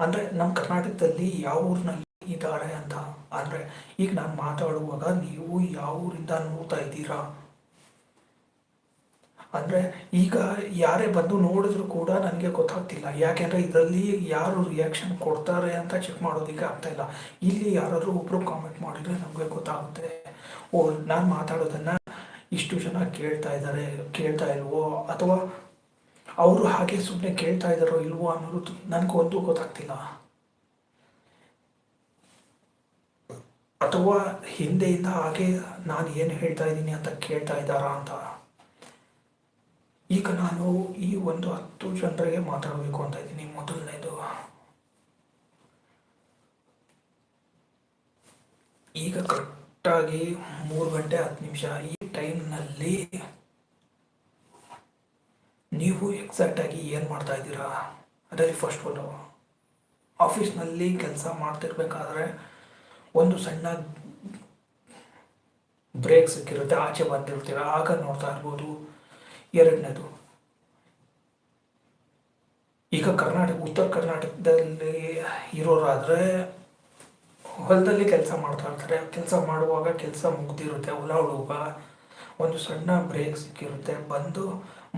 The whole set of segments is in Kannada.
ಅಂದರೆ ನಮ್ಮ ಕರ್ನಾಟಕದಲ್ಲಿ ಯಾವ ಊರಿನಲ್ಲಿ ಇದ್ದಾರೆ ಅಂತ ಅಂದರೆ ಈಗ ನಾನು ಮಾತಾಡುವಾಗ ನೀವು ಯಾವ ಊರಿಂದ ನೋಡ್ತಾ ಇದ್ದೀರಾ? ಅಂದರೆ ಈಗ ಯಾರೇ ಬಂದು ನೋಡಿದ್ರು ಕೂಡ ನನಗೆ ಗೊತ್ತಾಗ್ತಿಲ್ಲ. ಯಾಕೆಂದರೆ ಇದರಲ್ಲಿ ಯಾರು ರಿಯಾಕ್ಷನ್ ಕೊಡ್ತಾರೆ ಅಂತ ಚೆಕ್ ಮಾಡೋದಕ್ಕೆ ಆಗ್ತಾ ಇಲ್ಲ. ಇಲ್ಲಿ ಯಾರಾದರೂ ಒಬ್ಬರು ಕಾಮೆಂಟ್ ಮಾಡಿದರೆ ನಮಗೆ ಗೊತ್ತಾಗುತ್ತೆ. ಓ, ನಾನು ಮಾತಾಡೋದನ್ನು ಇಷ್ಟು ಜನ ಕೇಳ್ತಾ ಇದ್ದಾರೆ ಕೇಳ್ತಾ ಇಲ್ವೋ? ಅಥವಾ ಅವರು ಹಾಗೆ ಸುಮ್ಮನೆ ಕೇಳ್ತಾ ಇದ್ದಾರೋ ಇಲ್ವೋ ಅನ್ನೋದು ನನಗೆ ಒಂದು ಗೊತ್ತಾಗ್ತಿಲ್ಲ. ಅಥವಾ ಹಿಂದೆಯಿಂದ ಹಾಗೆ ನಾನು ಏನು ಹೇಳ್ತಾ ಇದ್ದೀನಿ ಅಂತ ಕೇಳ್ತಾ ಇದ್ದಾರಾ ಅಂತ. ಈಗ ನಾನು ಈ ಒಂದು ಹತ್ತು ಜನರಿಗೆ ಮಾತಾಡಬೇಕು ಅಂತ ಇದ್ದೀನಿ ಮೊದಲನೇದು. ಈಗ ಕರೆಕ್ಟಾಗಿ ಮೂರು ಗಂಟೆ ಹತ್ತು ನಿಮಿಷ ಈ ಟೈಮ್ನಲ್ಲಿ ನೀವು ಎಕ್ಸಾಕ್ಟಾಗಿ ಏನು ಮಾಡ್ತಾ ಇದ್ದೀರಾ? ಅದರಲ್ಲಿ ಫಸ್ಟ್ ಒಂದು ಆಫೀಸ್ನಲ್ಲಿ ಕೆಲಸ ಮಾಡ್ತಿರ್ಬೇಕಾದ್ರೆ ಒಂದು ಸಣ್ಣ ಬ್ರೇಕ್ ಸಿಕ್ಕಿರುತ್ತೆ, ಆಚೆ ಬಂದಿರ್ತೀರ, ಆಗ ನೋಡ್ತಾ ಇರ್ಬೋದು. ಎರಡನೇದು, ಈಗ ಕರ್ನಾಟಕ, ಉತ್ತರ ಕರ್ನಾಟಕದಲ್ಲಿ ಇರೋರಾದರೆ ಹೊಲದಲ್ಲಿ ಕೆಲಸ ಮಾಡ್ತಾ ಇರ್ತಾರೆ. ಕೆಲಸ ಮಾಡುವಾಗ ಕೆಲಸ ಮುಗ್ದಿರುತ್ತೆ ಹೊಲ ಹುಡುಗ. ಒಂದು ಸಣ್ಣ ಬ್ರೇಕ್ ಸಿಕ್ಕಿರುತ್ತೆ, ಬಂದು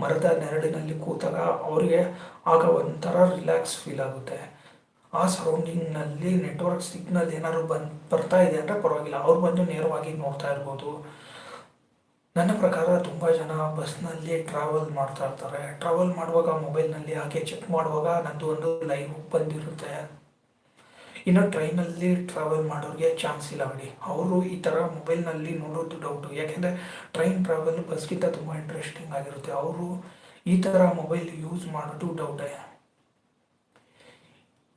ಮರದ ನೆರಳಿನಲ್ಲಿ ಕೂತಾಗ ಅವರಿಗೆ ಆಗ ಒಂಥರ ರಿಲ್ಯಾಕ್ಸ್ ಫೀಲ್ ಆಗುತ್ತೆ. ಆ ಸರೌಂಡಿಂಗ್ನಲ್ಲಿ ನೆಟ್ವರ್ಕ್ ಸಿಗ್ನಲ್ ಏನಾದ್ರು ಬಂದು, ಬರ್ತಾ ಇದೆ ಅಂದರೆ ಪರವಾಗಿಲ್ಲ. ಅವ್ರು ಬಂದು ನೇರವಾಗಿ ನೋಡ್ತಾ ಇರ್ಬೋದು. ನನ್ನ ಪ್ರಕಾರ ತುಂಬ ಜನ ಬಸ್ನಲ್ಲಿ ಟ್ರಾವೆಲ್ ಮಾಡ್ತಾ ಇರ್ತಾರೆ. ಟ್ರಾವೆಲ್ ಮಾಡುವಾಗ ಮೊಬೈಲ್ನಲ್ಲಿ ಹಾಗೆ ಚೆಕ್ ಮಾಡುವಾಗ ನಂದು ಒಂದು ಲೈವ್ ಬಂದಿರುತ್ತೆ. ಇನ್ನು ಟ್ರೈನಲ್ಲಿ ಟ್ರಾವೆಲ್ ಮಾಡೋರಿಗೆ ಚಾನ್ಸ್ ಇಲ್ಲ ಬಿಡಿ. ಅವರು ಈ ಥರ ಮೊಬೈಲ್ನಲ್ಲಿ ನೋಡೋದು ಡೌಟು ಯಾಕೆಂದರೆ ಟ್ರೈನ್ ಟ್ರಾವೆಲ್ ಬಸ್ಗಿಂತ ತುಂಬ ಇಂಟ್ರೆಸ್ಟಿಂಗ್ ಆಗಿರುತ್ತೆ. ಅವರು ಈ ಥರ ಮೊಬೈಲ್ ಯೂಸ್ ಮಾಡೋದು ಡೌಟೇ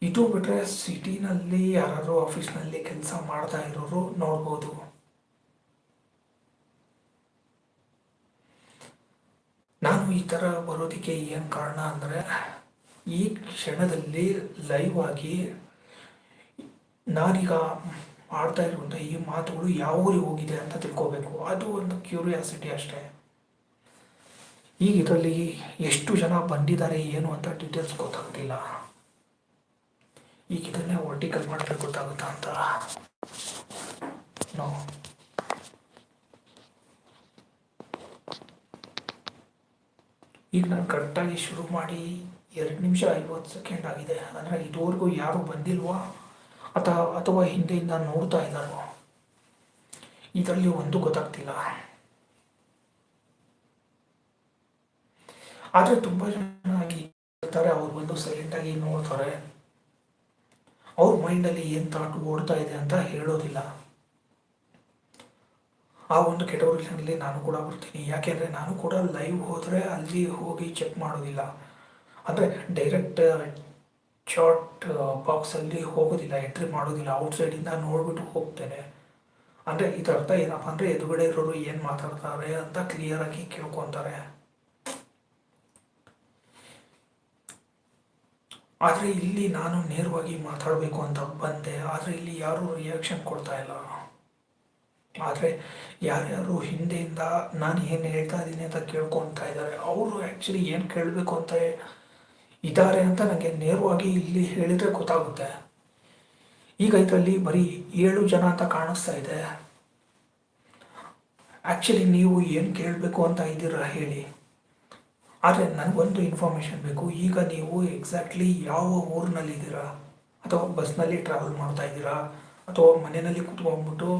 ಇದು ಬಿಟ್ಟರೆ ಸಿಟಿನಲ್ಲಿ ಯಾರಾದರೂ ಆಫೀಸ್ನಲ್ಲಿ ಕೆಲಸ ಮಾಡ್ತಾ ಇರೋರು ನೋಡ್ಬೋದು. ನಾನು ಈ ಥರ ಬರೋದಕ್ಕೆ ಏನು ಕಾರಣ ಅಂದರೆ ಈ ಕ್ಷಣದಲ್ಲಿ ಲೈವ್ ಆಗಿ ನಾನೀಗ ಆಡ್ತಾ ಇರುವಂಥ ಈ ಮಾತುಗಳು ಯಾವ ಊರಿಗೆ ಹೋಗಿದೆ ಅಂತ ತಿಳ್ಕೋಬೇಕು. ಅದು ಒಂದು ಕ್ಯೂರಿಯಾಸಿಟಿ ಅಷ್ಟೇ. ಈಗ ಇದರಲ್ಲಿ ಎಷ್ಟು ಜನ ಬಂದಿದ್ದಾರೆ, ಏನು ಅಂತ ಡೀಟೇಲ್ಸ್ ಗೊತ್ತಾಗ್ತಿಲ್ಲ. ಈಗ ಇದನ್ನೇ ವರ್ಟಿಕಲ್ ಮಾಡಿದ್ರೆ ಗೊತ್ತಾಗುತ್ತಾ ಅಂತ. ನೋ ಈಗ ನಾನು ಕರೆಕ್ಟಾಗಿ ಶುರು ಮಾಡಿ ಎರಡು ನಿಮಿಷ ಐವತ್ತು ಸೆಕೆಂಡ್ ಆಗಿದೆ. ಅಂದರೆ ಇದುವರೆಗೂ ಯಾರು ಬಂದಿಲ್ವಾ? ಅಥವಾ ಅಥವಾ ಹಿಂದೆಯಿಂದ ನೋಡ್ತಾ ಇದ್ದಾರೋ ಇದರಲ್ಲಿ ಒಂದು ಗೊತ್ತಾಗ್ತಿಲ್ಲ. ಆದರೆ ತುಂಬ ಚೆನ್ನಾಗಿ ಇರ್ತಾರೆ ಅವ್ರು ಬಂದು ಸೈಲೆಂಟಾಗಿ ನೋಡ್ತಾರೆ. ಅವ್ರ ಮೈಂಡಲ್ಲಿ ಏನು ಥಾಟ್ ಓಡ್ತಾ ಇದೆ ಅಂತ ಹೇಳೋದಿಲ್ಲ. ಆ ಒಂದು ಕೆಟಗರಿನಲ್ಲಿ ನಾನು ಕೂಡ ಬರ್ತೀನಿ. ಯಾಕೆಂದರೆ ನಾನು ಕೂಡ ಲೈವ್ ಹೋದರೆ ಅಲ್ಲಿ ಹೋಗಿ ಚೆಕ್ ಮಾಡೋದಿಲ್ಲ. ಅಂದರೆ ಡೈರೆಕ್ಟ್ ಶಾರ್ಟ್ ಬಾಕ್ಸಲ್ಲಿ ಹೋಗೋದಿಲ್ಲ, ಎಂಟ್ರಿ ಮಾಡೋದಿಲ್ಲ, ಔಟ್ಸೈಡಿಂದ ನೋಡಿಬಿಟ್ಟು ಹೋಗ್ತೇನೆ. ಅಂದರೆ ಇದರ ಅರ್ಥ ಏನಪ್ಪ ಅಂದರೆ ಎದುರುಗಡೆ ಇರೋರು ಏನು ಮಾತಾಡ್ತಾರೆ ಅಂತ ಕ್ಲಿಯರಾಗಿ ಕೇಳ್ಕೊತಾರೆ. ಆದರೆ ಇಲ್ಲಿ ನಾನು ನೇರವಾಗಿ ಮಾತಾಡಬೇಕು ಅಂತ ಬಂದೆ. ಆದರೆ ಇಲ್ಲಿ ಯಾರೂ ರಿಯಾಕ್ಷನ್ ಕೊಡ್ತಾ ಇಲ್ಲ. ಆದರೆ ಯಾರ್ಯಾರು ಹಿಂದೆಯಿಂದ ನಾನು ಏನು ಹೇಳ್ತಾ ಇದ್ದೀನಿ ಅಂತ ಕೇಳ್ಕೊತಾ ಇದ್ದಾರೆ. ಅವರು ಆ್ಯಕ್ಚುಲಿ ಏನು ಕೇಳಬೇಕು ಅಂತ ಇದ್ದಾರೆ ಅಂತ ನನಗೆ ನೇರವಾಗಿ ಇಲ್ಲಿ ಹೇಳಿದರೆ ಗೊತ್ತಾಗುತ್ತೆ. ಈಗ ಇದರಲ್ಲಿ ಬರೀ ಏಳು ಜನ ಅಂತ ಕಾಣಿಸ್ತಾ ಇದೆ. ಆ್ಯಕ್ಚುಲಿ ನೀವು ಏನು ಕೇಳಬೇಕು ಅಂತ ಇದ್ದೀರಾ ಹೇಳಿ. ಆದರೆ ನನಗೊಂದು ಇನ್ಫಾರ್ಮೇಷನ್ ಬೇಕು. ಈಗ ನೀವು ಎಕ್ಸಾಕ್ಟ್ಲಿ ಯಾವ ಊರಿನಲ್ಲಿದ್ದೀರಾ ಅಥವಾ ಬಸ್ನಲ್ಲಿ ಟ್ರಾವೆಲ್ ಮಾಡ್ತಾ ಇದ್ದೀರಾ? ಅಥವಾ ಮನೆಯಲ್ಲಿ ಕುತ್ಕೊಂಡ್ಬಿಟ್ಟು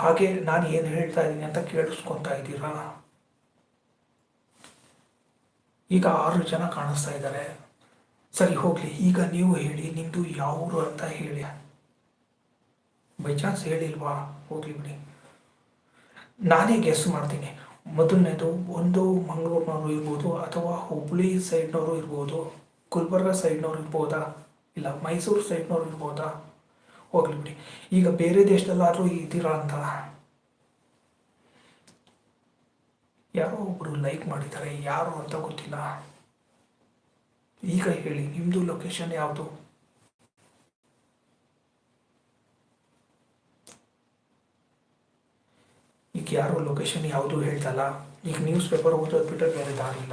ಹಾಗೆ ನಾನು ಏನು ಹೇಳ್ತಾ ಇದ್ದೀನಿ ಅಂತ ಕೇಳಿಸ್ಕೊತಾ ಇದ್ದೀರಾ? ಈಗ ಆರು ಜನ ಕಾಣಿಸ್ತಾ ಇದ್ದಾರೆ. ಸರಿ, ಹೋಗಲಿ. ಈಗ ನೀವು ಹೇಳಿ ನಿಮ್ಮದು ಯಾವರು ಅಂತ ಹೇಳಿ. ಬೈ ಚಾನ್ಸ್ ಹೇಳಿಲ್ವಾ? ಹೋಗ್ಲಿ ಬಿಡಿ. ನಾನೇ ಗೆಸ್ ಮಾಡ್ತೀನಿ. ಮೊದಲನೇದು ಒಂದು ಮಂಗಳೂರಿನವರು ಇರ್ಬೋದು ಅಥವಾ ಹುಬ್ಬಳ್ಳಿ ಸೈಡ್ನವರು ಇರ್ಬೋದು. ಗುಲ್ಬರ್ಗ ಸೈಡ್ನವ್ರು ಇರ್ಬೋದಾ? ಇಲ್ಲ, ಮೈಸೂರು ಸೈಡ್ನವ್ರು ಇರ್ಬೋದಾ? ಹೋಗ್ಲಿ ಬಿಡಿ. ಈಗ ಬೇರೆ ದೇಶದಲ್ಲಾದರೂ ಇದ್ದೀರಾ ಅಂತ. ಯಾರೋ ಒಬ್ಬರು ಲೈಕ್ ಮಾಡಿದ್ದಾರೆ, ಯಾರು ಅಂತ ಗೊತ್ತಿಲ್ಲ. ಈಗ ಹೇಳಿ ನಿಮ್ಮದು ಲೊಕೇಶನ್ ಯಾವುದು? ಈಗ ಯಾರು ಲೊಕೇಶನ್ ಯಾವುದು ಹೇಳ್ತಲ್ಲ, ಈಗ ನ್ಯೂಸ್ ಪೇಪರ್ ಓದೋದು ಬಿಟ್ಟರೆ ಬೇರೆ ದಾರಿ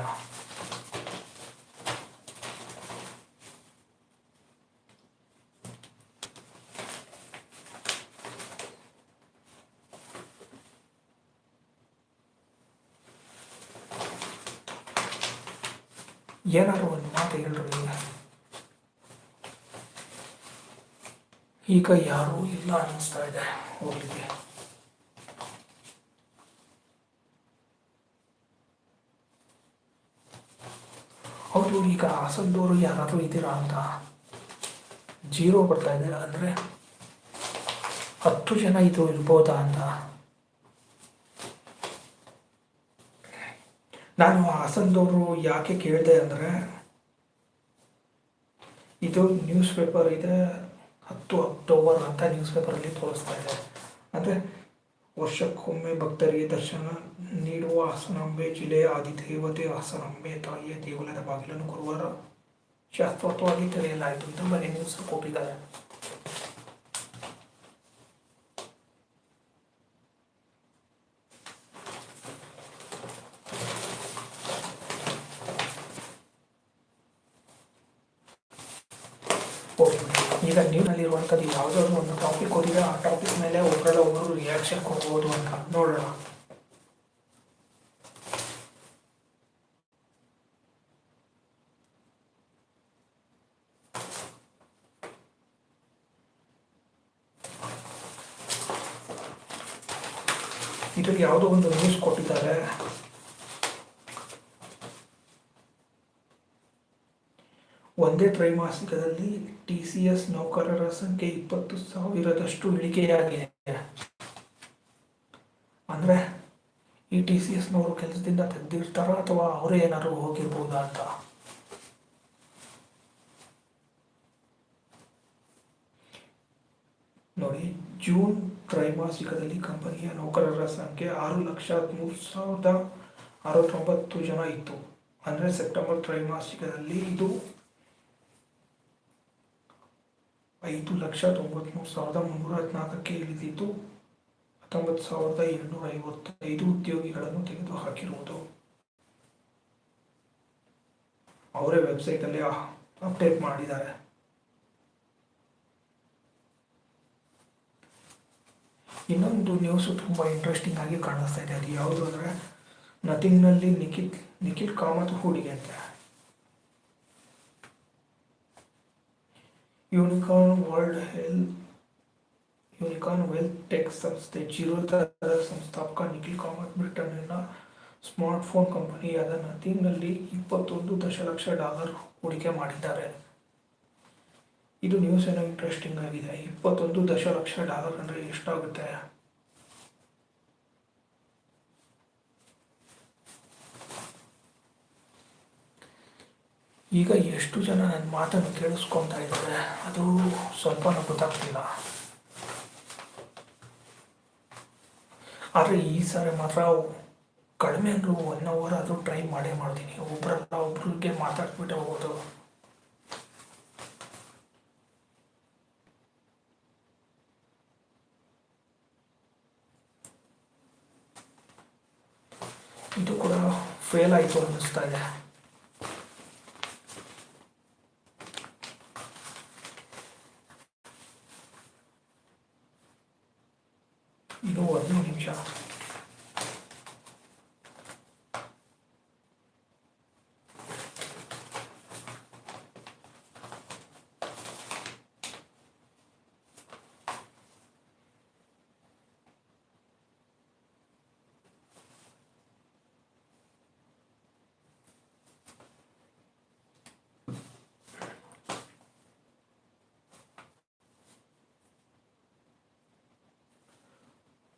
ಏನಾದ್ರು ಒಂದು ಮಾತು ಹೇಳ್ರಿ ಈಗ. ಯಾರೂ ಇಲ್ಲ ಅನ್ನಿಸ್ತಾ ಇದೆ ಹೋಗಲಿಕ್ಕೆ. ಹೌದು, ಈಗ ಹಾಸನದವರು ಯಾರಾದರೂ ಇದ್ದೀರಾ ಅಂತ? ಜೀರೋ ಬರ್ತಾ ಇದೆ ಅಂದರೆ ಹತ್ತು ಜನ ಇದು ಇರ್ಬೋದಾ ಅಂತ? ನಾನು ಹಾಸನದವರು ಯಾಕೆ ಕೇಳಿದೆ ಅಂದರೆ, ಇದು ನ್ಯೂಸ್ ಪೇಪರ್ ಇದೆ, ಹತ್ತು ಅಕ್ಟೋಬರ್ ಅಂತ ನ್ಯೂಸ್ ಪೇಪರಲ್ಲಿ ತೋರಿಸ್ತಾ ಇದೆ. ಅಂದರೆ ವರ್ಷಕ್ಕೊಮ್ಮೆ ಭಕ್ತರಿಗೆ ದರ್ಶನ ನೀಡುವ ಹಾಸನಾಂಬೆ ಜಿಲ್ಲೆಯ ಆದಿದೇವತೆ, ಹಾಸನಾಂಬೆ ತಾಯಿಯ ದೇಗುಲದ ಬಾಗಿಲನ್ನು ಗುರುವಾರ ಶಾಸ್ತ್ರೋಕ್ತವಾಗಿ ತೆರೆಯಲಾಯಿತು ಅಂತ ಮನೆ ನ್ಯೂಸ್ ಕೊಟ್ಟಿದ್ದಾರೆ ಓಕೆ ಈಗ ನೀರಿನಲ್ಲಿರುವಂಥದ್ದು ಯಾವುದಾದ್ರು ಒಂದು ಟಾಪಿಕ್ ಓದಿದ್ರೆ ಆ ಟಾಪಿಕ್ ಮೇಲೆ ಒಬ್ಬರಲ್ಲ ಒಬ್ಬರು ರಿಯಾಕ್ಷನ್ ಕೊಡ್ಬೋದು ಅಂತ. ನೋಡೋಣ. ಇದಕ್ಕೆ ಯಾವುದೋ ಒಂದು ನ್ಯೂಸ್ ಕೊಟ್ಟಿದ್ದಾರೆ. ಒಂದೇ ತ್ರೈಮಾಸಿಕದಲ್ಲಿ ಟಿ ಸಿ ಎಸ್ ನೌಕರರ ಸಂಖ್ಯೆ ಇಪ್ಪತ್ತು ಸಾವಿರದಷ್ಟು ಇಳಿಕೆಯಾಗಿದೆ. ಅಂದರೆ ಈ ಟಿ ಸಿ ಎಸ್ನವರು ಕೆಲಸದಿಂದ ತೆಗೆದಿರ್ತಾರ ಅಥವಾ ಅವರೇ ಏನಾದ್ರು ಹೋಗಿರ್ಬೋದಾ ಅಂತ? ನೋಡಿ, ಜೂನ್ ತ್ರೈಮಾಸಿಕದಲ್ಲಿ ಕಂಪನಿಯ ನೌಕರರ ಸಂಖ್ಯೆ ಆರು ಲಕ್ಷ ಹದಿಮೂರು ಸಾವಿರದ ಅರವತ್ತೊಂಬತ್ತು ಜನ ಇತ್ತು. ಅಂದರೆ ಸೆಪ್ಟೆಂಬರ್ ತ್ರೈಮಾಸಿಕದಲ್ಲಿ ಇದು ಐದು ಲಕ್ಷ ತೊಂಬತ್ತ್ಮೂರು ಸಾವಿರದ ಮುನ್ನೂರ ಹದಿನಾಲ್ಕಕ್ಕೆ ಇಳಿದಿದ್ದು, ಹತ್ತೊಂಬತ್ತು ಸಾವಿರದ ಎರಡುನೂರ ಐವತ್ತೈದು ಉದ್ಯೋಗಿಗಳನ್ನು ತೆಗೆದು ಹಾಕಿರುವುದು ಅವರೇ ವೆಬ್ಸೈಟಲ್ಲಿ ಅಪ್ಡೇಟ್ ಮಾಡಿದ್ದಾರೆ. ಇನ್ನೊಂದು ನ್ಯೂಸು ತುಂಬ ಇಂಟ್ರೆಸ್ಟಿಂಗ್ ಆಗಿ ಕಾಣಿಸ್ತಾ ಇದೆ. ಅದು ಯಾವುದು ಅಂದರೆ, ನಥಿಂಗ್ನಲ್ಲಿ ನಿಖಿಲ್ ನಿಖಿಲ್ ಕಾಮತ್ ಹೂಡಿಗೆ ಅಂತ ಯೂನಿಕಾರ್ನ್ ವರ್ಲ್ಡ್ ಹೆಲ್ ಯೂನಿಕಾರ್ನ್ ವೆಲ್ತ್ ಟೆಕ್ ಸಂಸ್ಥೆ ಜಿರೋದಾದ ಸಂಸ್ಥಾಪಕ ನಿಖಿಲ್ ಕಾಮತ್ ಬ್ರಿಟನ್ನಿನ ಸ್ಮಾರ್ಟ್ಫೋನ್ ಕಂಪನಿಯಾದ ನಥಿಂಗ್ನಲ್ಲಿ ಇಪ್ಪತ್ತೊಂದು ದಶಲಕ್ಷ ಡಾಲರ್ ಹೂಡಿಕೆ ಮಾಡಿದ್ದಾರೆ. ಇದು ನ್ಯೂಸ್ ಏನೋ ಇಂಟ್ರೆಸ್ಟಿಂಗ್ ಆಗಿದೆ. ಇಪ್ಪತ್ತೊಂದು ದಶಲಕ್ಷ ಡಾಲರ್ ಅಂದರೆ ಎಷ್ಟಾಗುತ್ತೆ? ಈಗ ಎಷ್ಟು ಜನ ನನ್ನ ಮಾತನ್ನು ಕೇಳಿಸ್ಕೊತಾ ಇದ್ದಾರೆ, ಅದು ಸ್ವಲ್ಪ ಗೊತ್ತಾಗ್ತಿಲ್ಲ. ಆದರೆ ಈ ಸಾರಿ ಮಾತ್ರ ಕಡಿಮೆ ಅಂದರೂ ಒನ್ ಅವರ್ ಆದರೂ ಟ್ರೈ ಮಾಡೇ ಮಾಡ್ತೀನಿ. ಒಬ್ಬರಲ್ಲ ಒಬ್ರಿಗೆ ಮಾತಾಡ್ಬಿಟ್ಟು ಹೋಗೋದು. ಇದು ಕೂಡ ಫೇಲ್ ಆಯಿತು ಅನ್ನಿಸ್ತಾ ಇದೆ. ಇದು ಒಂದು ನಿಮಿಷ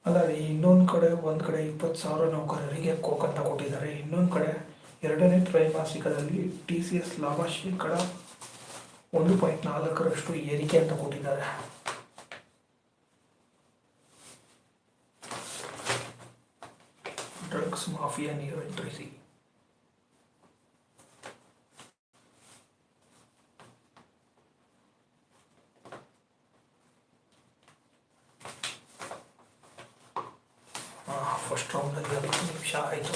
ಅಲ್ಲ ರೀ ಇನ್ನೊಂದು ಕಡೆ, ಒಂದು ಕಡೆ ಇಪ್ಪತ್ತು ಸಾವಿರ ನೌಕರರಿಗೆ ಕೋಕ್ ಕೊಟ್ಟಿದ್ದಾರೆ. ಇನ್ನೊಂದು ಕಡೆ ಎರಡನೇ ತ್ರೈಮಾಸಿಕದಲ್ಲಿ ಟಿ ಸಿ ಎಸ್ ಲಾಭ ಶೇಕಡ ಒಂದು ಪಾಯಿಂಟ್ ನಾಲ್ಕರಷ್ಟು ಏರಿಕೆ ಅಂತ ಕೊಟ್ಟಿದ್ದಾರೆ. ಡ್ರಗ್ಸ್ ಮಾಫಿಯಾ ನಿಯಂತ್ರಿಸಿ ಫಸ್ಟ್ ರೌಂಡಲ್ಲಿ ಹತ್ತು ನಿಮಿಷ ಆಯಿತು